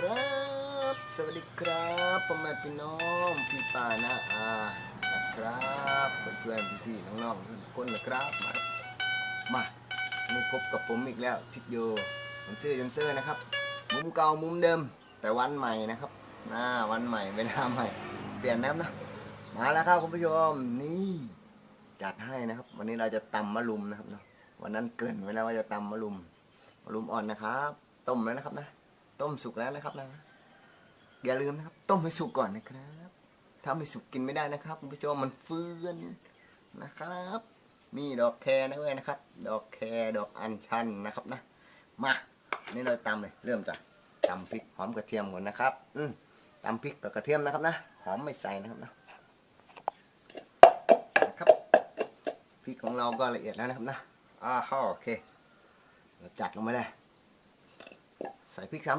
ครับ สวัสดีครับพ่อแม่พี่น้องพี่ป้านะอานะครับเพื่อนๆพี่ๆน้องๆทุกคนนะครับมามานี่พบกับผมอีกแล้วทิศโยยันเซอร์ยันเซอร์นะครับ มุมเก่ามุมเดิม แต่วันใหม่นะครับหน้าวันใหม่เวลาใหม่ เปลี่ยนนะครับนะมาแล้วครับคุณผู้ชมนี่จัดให้นะครับ วันนี้เราจะตำมะลุมนะครับเนาะวันนั้นเกินไว้แล้วว่าจะตำมะลุมมะลุมอ่อนนะครับ ต้มแล้วนะครับนะ ต้มสุกแล้วนะครับนะอย่าลืมนะครับ ต้มให้สุกก่อนนะครับ ถ้าไม่สุกกินไม่ได้นะครับคุณผู้ชมมันเฟื่อนนะครับ มีดอกแครนะเว้ยนะครับ ดอกแครดอกอัญชันนะครับนะมานี่เราตำเลย เริ่มจากตำพริกหอมกระเทียมก่อนนะครับ อืมตำพริกกับกระเทียมนะครับนะหอมไม่ใส่นะครับนะนะครับพริกของเราก็ละเอียดแล้วนะครับนะอ่าโอเคเราจัดลงไปเลยใส่พริกซ้ำ